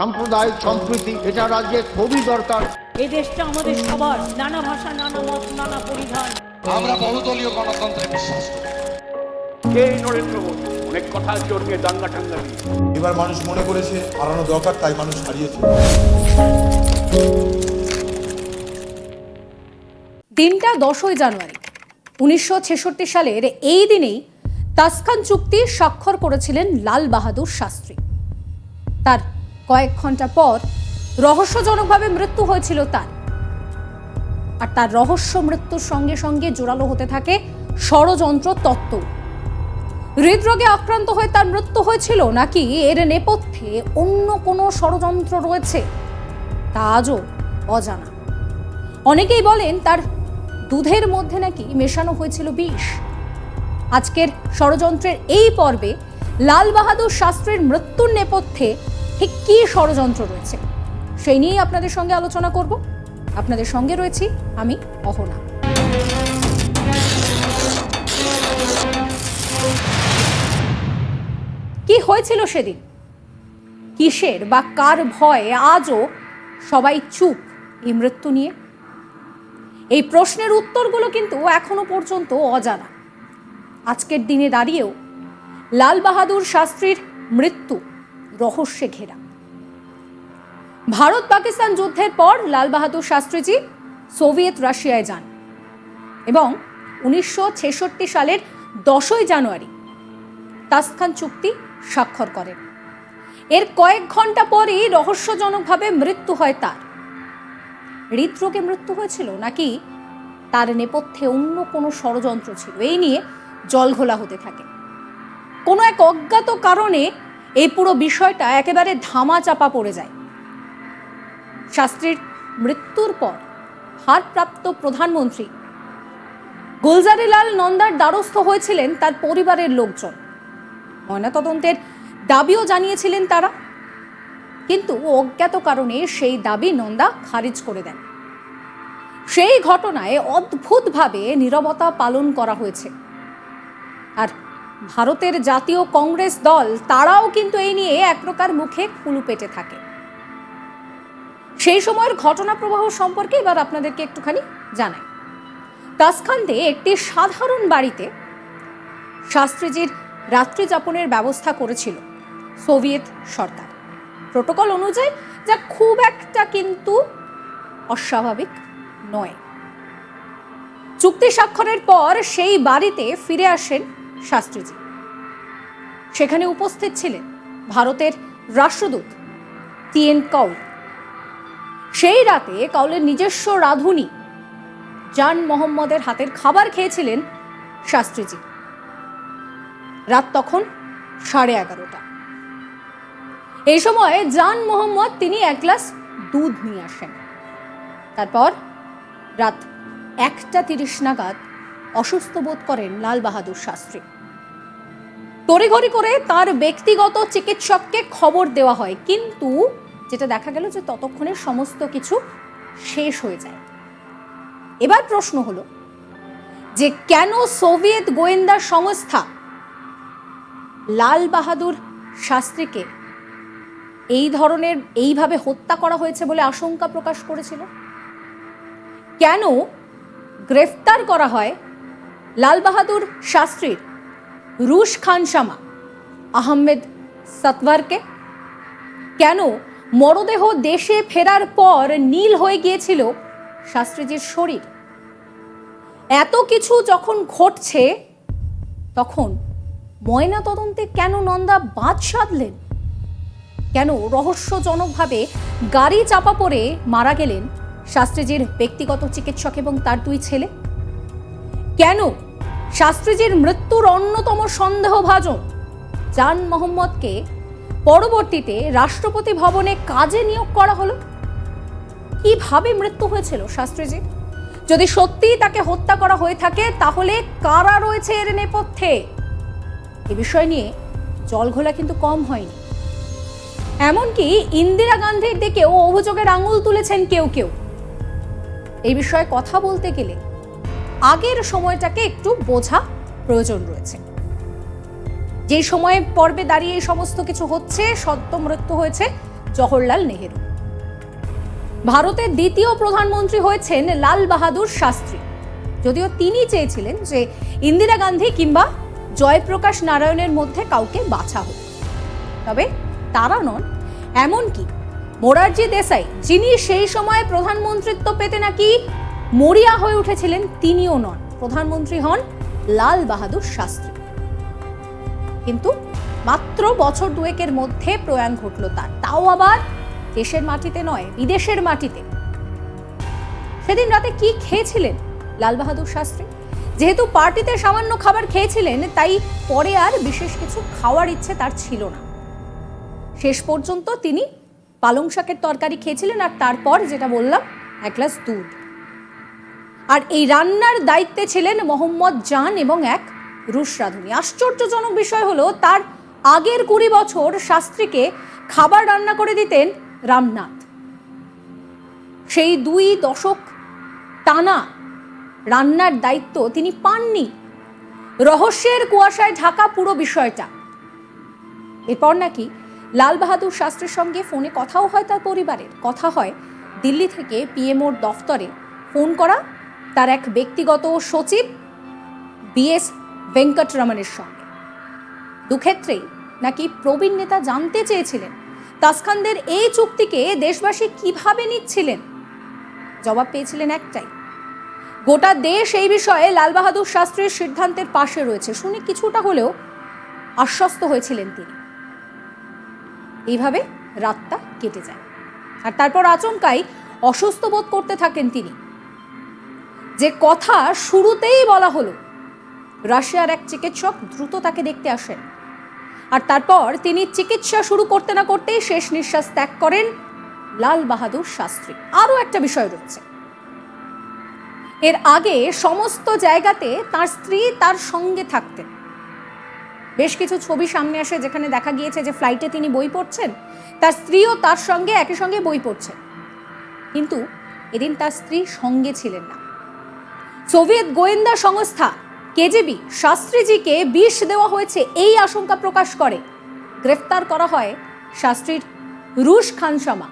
সাম্প্রদায়িক সম্প্রীতি এটা রাজ্যে খুবই দরকার। এই দেশটা আমাদের সবার নানা ভাষা নানা মত নানা পরিধান। আমরা বহুদলীয় গণতন্ত্রে বিশ্বাস করি। নরেন্দ্র মোদী? অনেক কথা এবার মানুষ মনে করেছে হারানো দরকার তাই মানুষ হারিয়েছে। দিনটা দশই জানুয়ারি। উনিশশো সালের এই দিনেই তাসখান চুক্তি স্বাক্ষর করেছিলেন লাল বাহাদুর শাস্ত্রী। তার কয়েক ঘণ্টা পর রহস্যজনকভাবে মৃত্যু হয়েছিল তার। আর তার রহস্য মৃত্যুর সঙ্গে সঙ্গে জোরালো হতে থাকে ষড়যন্ত্র তত্ত্ব। হৃদরোগে আক্রান্ত হয়ে তার মৃত্যু হয়েছিল নাকি এর নেপথ্যে অন্য কোনো ষড়যন্ত্র রয়েছে, তা আজও অজানা। অনেকেই বলেন তার দুধের মধ্যে নাকি মেশানো হয়েছিল বিষ। আজকের ষড়যন্ত্রের এই পর্বে লাল বাহাদুর শাস্ত্রীর মৃত্যুর নেপথ্যে ঠিক কী ষড়যন্ত্র রয়েছে? সেই নিয়েই আপনাদের সঙ্গে আলোচনা করব। আপনাদের সঙ্গে রয়েছি আমি, অহনা। কি হয়েছিল সেদিন? কিসের বা কার ভয়ে আজও সবাই চুপ এই মৃত্যু নিয়ে? এই প্রশ্নের উত্তরগুলো কিন্তু এখনও পর্যন্ত অজানা। আজকের দিনে দাঁড়িয়েও লাল বাহাদুর শাস্ত্রীর মৃত্যু রহস্যে ঘেরা। ভারত পাকিস্তান যুদ্ধের পর লাল বাহাদুর শাস্ত্রীজি সোভিয়েত রাশিয়ায় যান এবং উনিশশো ছেষট্টি সালের দশই জানুয়ারি তাসখান চুক্তি স্বাক্ষর করেন। এর কয়েক ঘণ্টা পরেই রহস্যজনকভাবে মৃত্যু হয় তার। হৃদরোগে মৃত্যু হয়েছিল নাকি তার নেপথ্যে অন্য কোনো ষড়যন্ত্র ছিল? এই নিয়ে জলঘোলা হতে থাকে। কোনো এক অজ্ঞাত কারণে এই পুরো বিষয়টা একেবারে ধামা চাপা পড়ে যায়। শাস্ত্রীর মৃত্যুর পর হারপ্রাপ্ত প্রধানমন্ত্রী গুলজারিলাল নন্দার দ্বারস্থ হয়েছিলেন তার পরিবারের লোকজন। ময়নাতদন্তের দাবিও জানিয়েছিলেন তারা। কিন্তু অজ্ঞাত কারণে সেই দাবি নন্দা খারিজ করে দেন। সেই ঘটনায় অদ্ভুতভাবে নীরবতা পালন করা হয়েছে। আর ভারতের জাতীয় কংগ্রেস দল, তারাও কিন্তু এই নিয়ে এক প্রকার মুখে কুলু পেটে থাকে। সেই সময়ের ঘটনা প্রবাহ সম্পর্কে এবার আপনাদেরকে একটুখানি জানাই। তাসখান্দে একটি সাধারণ বাড়িতে শাস্ত্রীজির রাত্রি যাপনের ব্যবস্থা করেছিল সোভিয়েত সরকার। প্রোটোকল অনুযায়ী যা খুব একটা কিন্তু অস্বাভাবিক নয়। চুক্তি স্বাক্ষরের পর সেই বাড়িতে ফিরে আসেন শাস্ত্রীজি। সেখানে উপস্থিত ছিলেন ভারতের রাষ্ট্রদূত টি এন কাউল সেই রাতে কাউলের নিজস্ব রাঁধুনি জান মোহাম্মদের হাতের খাবার খেয়েছিলেন শাস্ত্রীজি। রাত তখন সাড়ে এগারোটা। এই সময় জান মোহাম্মদ তিনি এক গ্লাস দুধ নিয়ে আসেন। তারপর রাত একটা তিরিশ নাগাদ অসুস্থ বোধ করেন লাল বাহাদুর শাস্ত্রী। তড়িঘড়ি করে তার ব্যক্তিগত চিকিৎসককে খবর দেওয়া হয়, কিন্তু যেটা দেখা গেল যে ততক্ষণে সমস্ত কিছু শেষ হয়ে যায়। এবার প্রশ্ন হলো, যে কেন সোভিয়েত গোয়েন্দা সংস্থা লাল বাহাদুর শাস্ত্রীকে এই ধরনের, এইভাবে হত্যা করা হয়েছে বলে আশঙ্কা প্রকাশ করেছিল? কেন গ্রেফতার করা হয় লাল বাহাদুর শাস্ত্রীর, রুশ খানসামা আহমেদ সতওয়ারকে। কেন মরদেহ দেশে ফেরার পর নীল হয়ে গিয়েছিল শাস্ত্রীজির শরীর? এত কিছু যখন ঘটছে, তখন ময়না তদন্তে কেন নন্দা বাদ সাধলেন? কেন রহস্যজনকভাবে গাড়ি চাপা পড়ে মারা গেলেন শাস্ত্রীজির ব্যক্তিগত চিকিৎসক এবং তার দুই ছেলে? কেন? শাস্ত্রীজির মৃত্যুর অন্যতম সন্দেহভাজন। জান মোহাম্মদকে পরবর্তীতে রাষ্ট্রপতি ভবনে কাজে নিয়োগ করা হলো। কীভাবে মৃত্যু হয়েছিল শাস্ত্রীজির যদি সত্যিই তাকে হত্যা করা হয়ে থাকে, তাহলে কারা রয়েছে এর নেপথ্যে? এ বিষয় নিয়ে জলঘোলা কিন্তু কম হয়নি। এমনকি ইন্দিরা গান্ধীর দিকেও অভিযোগের আঙুল তুলেছেন কেউ কেউ। এই বিষয়ে কথা বলতে গেলে আগের সময়টাকে একটু বোঝা প্রয়োজন রয়েছে। যে সময়ে পর্বে দাঁড়িয়ে এই সমস্ত কিছু হচ্ছে, সদ্য মৃত্যু হয়েছে জওহরলাল নেহেরু। ভারতের দ্বিতীয় প্রধানমন্ত্রী হয়েছেন লাল বাহাদুর শাস্ত্রী। যদিও তিনি চেয়েছিলেন যে ইন্দিরা গান্ধী কিংবা জয়প্রকাশ নারায়ণের মধ্যে কাউকে বাছা হোক। তবে তারা নন, এমনকি মোরারজি দেশাই, যিনি সেই সময় প্রধানমন্ত্রিত্ব পেতে নাকি মরিয়া হয়ে উঠেছিলেন তিনিও নন। প্রধানমন্ত্রী হন লাল বাহাদুর শাস্ত্রী। কিন্তু মাত্র বছর দুয়েকের মধ্যে প্রয়াণ ঘটল তার। তাও আবার দেশের মাটিতে নয়, বিদেশের মাটিতে। সেদিন রাতে কি খেয়েছিলেন লাল বাহাদুর শাস্ত্রী? যেহেতু পার্টিতে সামান্য খাবার খেয়েছিলেন, তাই পরে আর বিশেষ কিছু খাওয়ার ইচ্ছে তার ছিল না। শেষ পর্যন্ত তিনি পালং শাকের তরকারি খেয়েছিলেন আর তারপর যেটা বললাম, এক গ্লাস দুধ। আর এই রান্নার দায়িত্বে ছিলেন মোহাম্মদ জান এবং এক রুশ রাঁধুনি। আশ্চর্যজনক বিষয় হলো, তার আগের কুড়ি বছর শাস্ত্রীকে খাবার রান্না করে দিতেন রামনাথ। সেই দুই দশক টানা রান্নার দায়িত্ব তিনি পাননি। রহস্যের কুয়াশায় ঢাকা পুরো বিষয়টা। এরপর নাকি লাল বাহাদুর শাস্ত্রীর সঙ্গে ফোনে কথাও হয় তার পরিবারের। কথা হয় দিল্লি থেকে পিএমওর দফতরে। ফোন করা তার এক ব্যক্তিগত সচিব বিএস ভেঙ্কটরমণের সঙ্গে। দুক্ষেত্রেই নাকি প্রবীণ নেতা জানতে চেয়েছিলেন তাসখানদের এই চুক্তিকে দেশবাসী কীভাবে নিচ্ছিলেন? জবাব পেয়েছিলেন একটাই, গোটা দেশ এই বিষয়ে লাল বাহাদুর শাস্ত্রীর সিদ্ধান্তের পাশে রয়েছে। শুনে কিছুটা হলেও আশ্বস্ত হয়েছিলেন তিনি। এইভাবে রাতটা কেটে যায়। আর তারপর আচমকাই অসুস্থ বোধ করতে থাকেন তিনি। যে কথা শুরুতেই বলা হলো। রাশিয়ার এক চিকিৎসক দ্রুত তাকে দেখতে আসেন। আর তারপর তিনি চিকিৎসা শুরু করতে না করতেই শেষ নিঃশ্বাস ত্যাগ করেন লাল বাহাদুর শাস্ত্রী। আরও একটা বিষয় রয়েছে। এর আগে সমস্ত জায়গাতে তার স্ত্রী তার সঙ্গে থাকতেন। বেশ কিছু ছবি সামনে আসে যেখানে দেখা গিয়েছে যে ফ্লাইটে তিনি বই পড়ছেন, তার স্ত্রীও তার সঙ্গে একই সঙ্গে বই পড়ছেন কিন্তু এদিন তার স্ত্রী সঙ্গে ছিলেন না। সোভিয়েত গোয়েন্দা সংস্থা, কেজিবি, শাস্ত্রীজিকে বিষ দেওয়া হয়েছে এই আশঙ্কা প্রকাশ করে। গ্রেফতার করা হয় শাস্ত্রীর রুশ খানসামা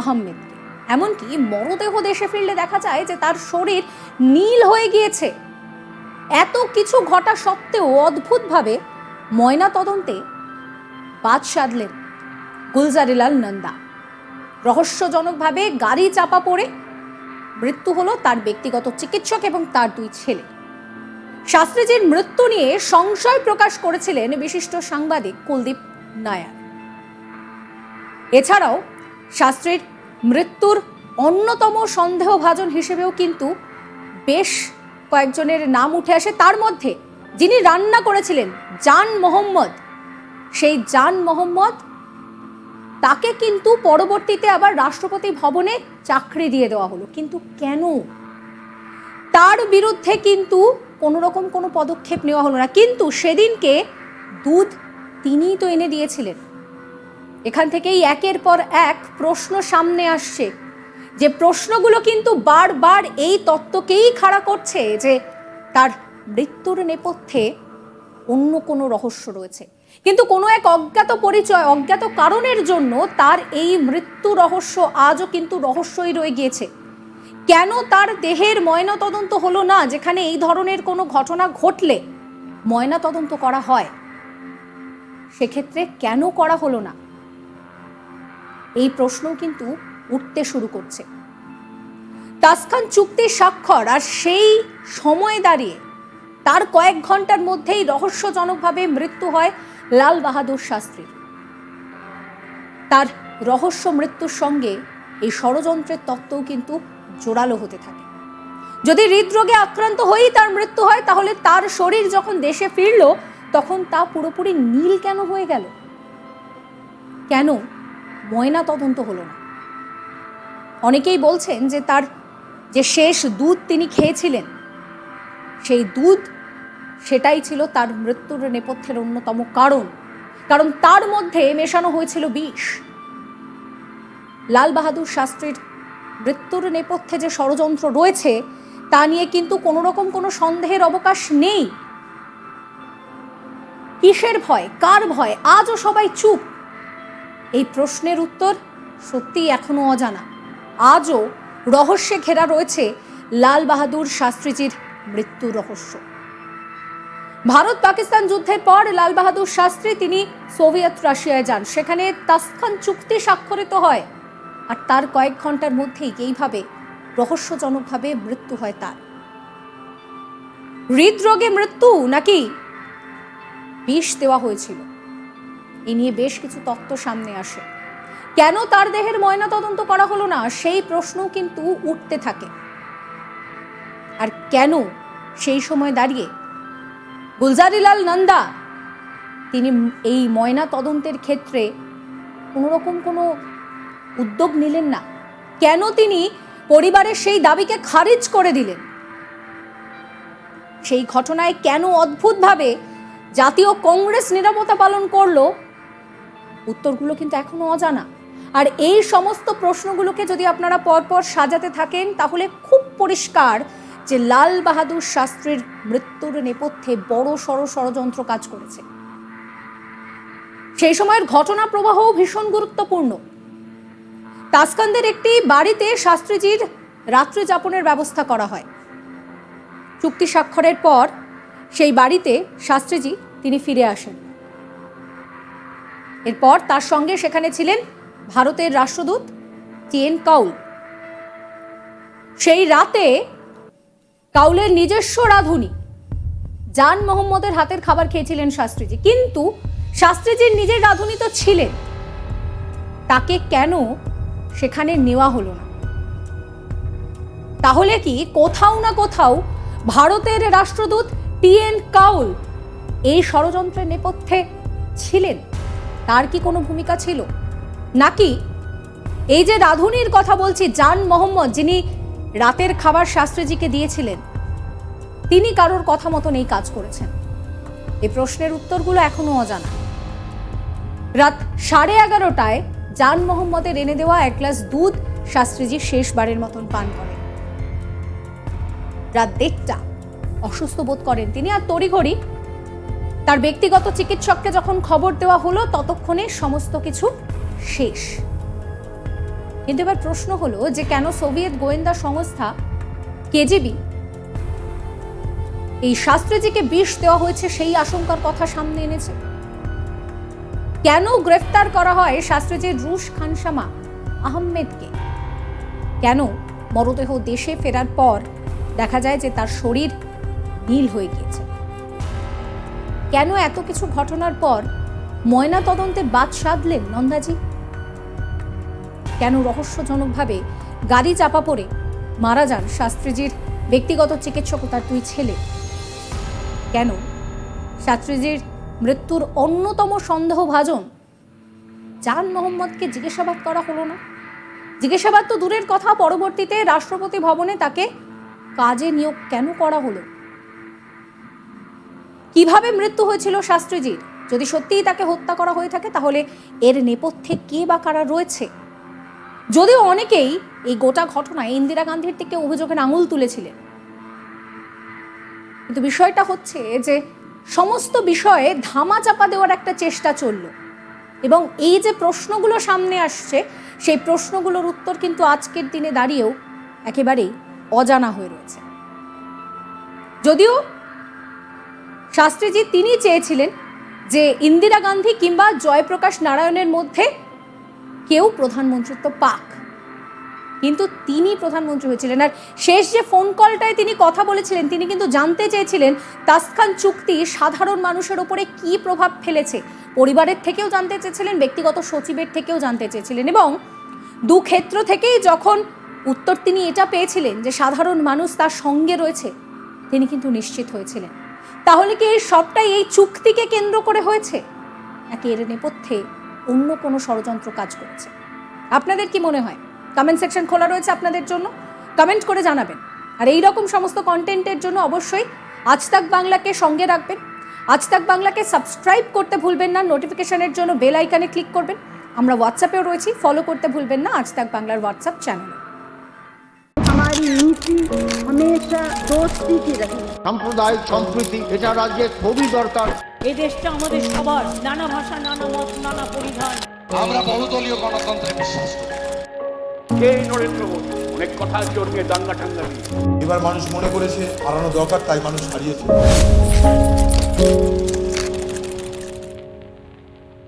আহমেদকে। এমনকি মরদেহ দেশে ফিরলে দেখা যায় যে তার শরীর নীল হয়ে গিয়েছে। এত কিছু ঘটা সত্ত্বেও অদ্ভুতভাবে ময়না তদন্তে বাদ সাধলেন গুলজারিলাল নন্দা। রহস্যজনকভাবে গাড়ি চাপা পড়ে মৃত্যু হলো তার ব্যক্তিগত চিকিৎসক এবং তার দুই ছেলে। শাস্ত্রীজির মৃত্যু নিয়ে সংশয় প্রকাশ করেছিলেন বিশিষ্ট সাংবাদিক কুলদীপ নায়ার। এছাড়াও শাস্ত্রীর মৃত্যুর অন্যতম সন্দেহভাজন হিসেবেও কিন্তু বেশ কয়েকজনের নাম উঠে আসে। তার মধ্যে যিনি রান্না করেছিলেন জান মোহাম্মদ, সেই জান মোহাম্মদ তাকে কিন্তু পরবর্তীতে আবার রাষ্ট্রপতি ভবনে চাকরি দিয়ে দেওয়া হলো। কিন্তু কেন? তার বিরুদ্ধে কিন্তু কোনো রকম কোনো পদক্ষেপ নেওয়া হলো না। কিন্তু সেদিনকে দুধ তিনিই তো এনে দিয়েছিলেন। এখান থেকেই একের পর এক প্রশ্ন সামনে আসছে যে প্রশ্নগুলো কিন্তু বারবার এই তত্ত্বকেই খাড়া করছে যে তার মৃত্যুর নেপথ্যে অন্য কোনো রহস্য রয়েছে। কিন্তু কোনো এক অজ্ঞাত পরিচয়, অজ্ঞাত কারণের জন্য তার এই মৃত্যু রহস্য আজও কিন্তু রহস্যই রয়ে গিয়েছে। কেন তার দেহের ময়না তদন্ত হলো না, যেখানে এই ধরনের কোনো ঘটনা ঘটলে ময়না তদন্ত করা হয়? সেক্ষেত্রে কেন করা হলো না? এই প্রশ্নও কিন্তু উঠতে শুরু করছে। তাসখান চুক্তি স্বাক্ষর আর সেই সময় দাঁড়িয়ে তার কয়েক ঘণ্টার মধ্যেই রহস্যজনকভাবে মৃত্যু হয় লাল বাহাদুর শাস্ত্রীর তার রহস্য মৃত্যুর সঙ্গে এই ষড়যন্ত্রের তত্ত্বও কিন্তু জোরালো হতে থাকে। যদি হৃদরোগে আক্রান্ত হয়েই তার মৃত্যু হয়, তাহলে তার শরীর যখন দেশে ফিরল, তখন তা পুরোপুরি নীল কেন হয়ে গেল? কেন ময়না তদন্ত হলো না? অনেকেই বলছেন যে তার যে শেষ দুধ তিনি খেয়েছিলেন, সেই দুধ সেটাই ছিল তার মৃত্যুর নেপথ্যের অন্যতম কারণ। কারণ তার মধ্যে মেশানো হয়েছিল বিষ। লাল বাহাদুর শাস্ত্রীর মৃত্যুর নেপথ্যে যে ষড়যন্ত্র রয়েছে, তা নিয়ে কিন্তু কোনো রকম কোনো সন্দেহের অবকাশ নেই। কিসের ভয়? কার ভয়? আজও সবাই চুপ। এই প্রশ্নের উত্তর সত্যিই এখনও অজানা। আজও রহস্যে ঘেরা রয়েছে লাল বাহাদুর শাস্ত্রীজির মৃত্যু রহস্য। ভারত পাকিস্তান যুদ্ধের পর লাল বাহাদুর শাস্ত্রী তিনি সোভিয়েত রাশিয়ায় যান। সেখানে তাসখান চুক্তি স্বাক্ষরিত হয়। আর তার কয়েক ঘণ্টার মধ্যেই এইভাবে রহস্যজনকভাবে মৃত্যু হয় তার। হৃদরোগে মৃত্যু নাকি বিষ দেওয়া হয়েছিল? এ নিয়ে বেশ কিছু তত্ত্ব সামনে আসে। কেন তার দেহের ময়নাতদন্ত করা হলো না, সেই প্রশ্ন কিন্তু উঠতে থাকে। আর কেন সেই সময় দাঁড়িয়ে গুলজারিলাল নন্দা। তিনি এই ময়না তদন্তের ক্ষেত্রে কোনোরকম কোনো উদ্যোগ নিলেন না। কেন তিনি পরিবারের সেই দাবিকে খারিজ করে দিলেন? সেই ঘটনায় কেন অদ্ভুতভাবে জাতীয় কংগ্রেস নিরাপত্তা পালন করল? উত্তরগুলো কিন্তু এখনও অজানা। আর এই সমস্ত প্রশ্নগুলোকে যদি আপনারা পরপর সাজাতে থাকেন, তাহলে খুব পরিষ্কার যে লাল বাহাদুর শাস্ত্রীর মৃত্যুর নেপথ্যে বড় সড় ষড়যন্ত্র কাজ করেছে। সেই সময়ের ঘটনা প্রবাহও ভীষণ গুরুত্বপূর্ণ। তাসকান্দের একটি বাড়িতে শাস্ত্রীজির রাত্রি যাপনের ব্যবস্থা করা হয়। চুক্তি স্বাক্ষরের পর সেই বাড়িতে শাস্ত্রীজি তিনি ফিরে আসেন। এরপর তার সঙ্গে সেখানে ছিলেন ভারতের রাষ্ট্রদূত টিএন কাউল। সেই রাতে কাউলের নিজস্ব রাঁধুনি। জান মোহাম্মদের হাতের খাবার খেয়েছিলেন শাস্ত্রীজি। কিন্তু শাস্ত্রীজির নিজের রাঁধুনি তো ছিলেন। তাকে কেন সেখানে নেওয়া হলো না? তাহলে কি কোথাও না কোথাও ভারতের রাষ্ট্রদূত টি এন কাউল এই ষড়যন্ত্রের নেপথ্যে ছিলেন? তার কি কোনো ভূমিকা ছিল? নাকি এই যে রাধুনির কথা বলছি জান মোহাম্মদ, যিনি রাতের খাবার শাস্ত্রীজিকে দিয়েছিলেন। তিনি কারোর কথা মতন এই কাজ করেছেন। এই প্রশ্নের উত্তরগুলো এখনও অজানা। রাত সাড়ে এগারোটায় জান মোহাম্মদের এনে দেওয়া এক গ্লাস দুধ শাস্ত্রীজি শেষবারের মতন পান করেন। রাত দেড়টা অসুস্থ বোধ করেন তিনি আর তড়িঘড়ি তার ব্যক্তিগত চিকিৎসককে যখন খবর দেওয়া হলো, ততক্ষণে সমস্ত কিছু শেষ। কিন্তু এবার প্রশ্ন হলো যে কেন সোভিয়েত গোয়েন্দা সংস্থা কেজিবি এই শাস্ত্রীজিকে বিষ দেওয়া হয়েছে সেই আশঙ্কার কথা সামনে এনেছে? কেন গ্রেফতার করা হয় শাস্ত্রীজির রুশ খানসামা আহমেদকে? কেন মরদেহ দেশে ফেরার পর দেখা যায় যে তার শরীর নীল হয়ে গিয়েছে? কেন এত কিছু ঘটনার পর ময়না তদন্তে বাদ সাধলেন নন্দাজি? কেন রহস্যজনকভাবে গাড়ি চাপা পড়ে? মারা যান শাস্ত্রীজির ব্যক্তিগত চিকিৎসক তার দুই ছেলে। কেন? শাস্ত্রীজির মৃত্যুর অন্যতম সন্দেহভাজন জান মোহাম্মদকে জিজ্ঞাসাবাদ করা হলো না? জিজ্ঞাসাবাদ তো দূরের কথা, পরবর্তীতে রাষ্ট্রপতি ভবনে তাকে কাজে নিয়োগ কেন করা হলো? কীভাবে মৃত্যু হয়েছিল শাস্ত্রীজির? যদি সত্যিই তাকে হত্যা করা হয়ে থাকে, তাহলে এর নেপথ্যে কে বা কারা রয়েছে? যদিও অনেকেই এই গোটা ঘটনায় ইন্দিরা গান্ধীর থেকে অভিযোগের আঙুল তুলেছিলেন। কিন্তু বিষয়টা হচ্ছে যে সমস্ত বিষয়ে ধামা চাপা দেওয়ার একটা চেষ্টা চলল এবং এই যে প্রশ্নগুলো সামনে আসছে, সেই প্রশ্নগুলোর উত্তর কিন্তু আজকের দিনে দাঁড়িয়েও একেবারেই অজানা হয়ে রয়েছে। যদিও শাস্ত্রীজি তিনি চেয়েছিলেন যে ইন্দিরা গান্ধী কিংবা জয়প্রকাশ নারায়ণের মধ্যে কেউ প্রধানমন্ত্রিত্ব পাক। কিন্তু তিনি প্রধানমন্ত্রী হয়েছিলেন। আর শেষ যে ফোন কলটায় তিনি কথা বলেছিলেন, তিনি কিন্তু জানতে চেয়েছিলেন তাসখান চুক্তি সাধারণ মানুষের ওপরে কি প্রভাব ফেলেছে। পরিবারের থেকেও জানতে চেয়েছিলেন, ব্যক্তিগত সচিবের থেকেও জানতে চেয়েছিলেন এবং দু ক্ষেত্র থেকেই যখন উত্তর তিনি এটা পেয়েছিলেন যে সাধারণ মানুষ তার সঙ্গে রয়েছে, তিনি কিন্তু নিশ্চিত হয়েছিলেন। তাহলে কি এই সবটাই এই চুক্তিকে কেন্দ্র করে হয়েছে? নাকি এর নেপথ্যে অন্য কোনো ষড়যন্ত্র কাজ করছে। আপনাদের কি মনে হয়? কমেন্ট সেকশন খোলা রয়েছে আপনাদের জন্য। কমেন্ট করে জানাবেন। আর এই রকম সমস্ত কন্টেন্টের জন্য অবশ্যই আজ তাক বাংলাকে সঙ্গে রাখবেন। আজ তাক বাংলাকে সাবস্ক্রাইব করতে ভুলবেন না। নোটিফিকেশনের জন্য বেল আইকানে ক্লিক করবেন। আমরা হোয়াটসঅ্যাপেও রয়েছি। ফলো করতে ভুলবেন না আজ তাক বাংলার হোয়াটসঅ্যাপ চ্যানেল সম্প্রদায় সম্প্রীতি এটা রাজ্যের খুবই দরকার। এই দেশটা আমাদের সবার। নানা ভাষা নানা মত নানা পরিধান। আমরা বহুদলীয় গণতন্ত্রে বিশ্বাস করি। সেই নরেন্দ্র মোদী অনেক কথা জড়িয়ে দাঙ্গা টাঙ্গা দিয়ে এবার মানুষ মনে করেছে হারানো দরকার তাই মানুষ হারিয়েছে।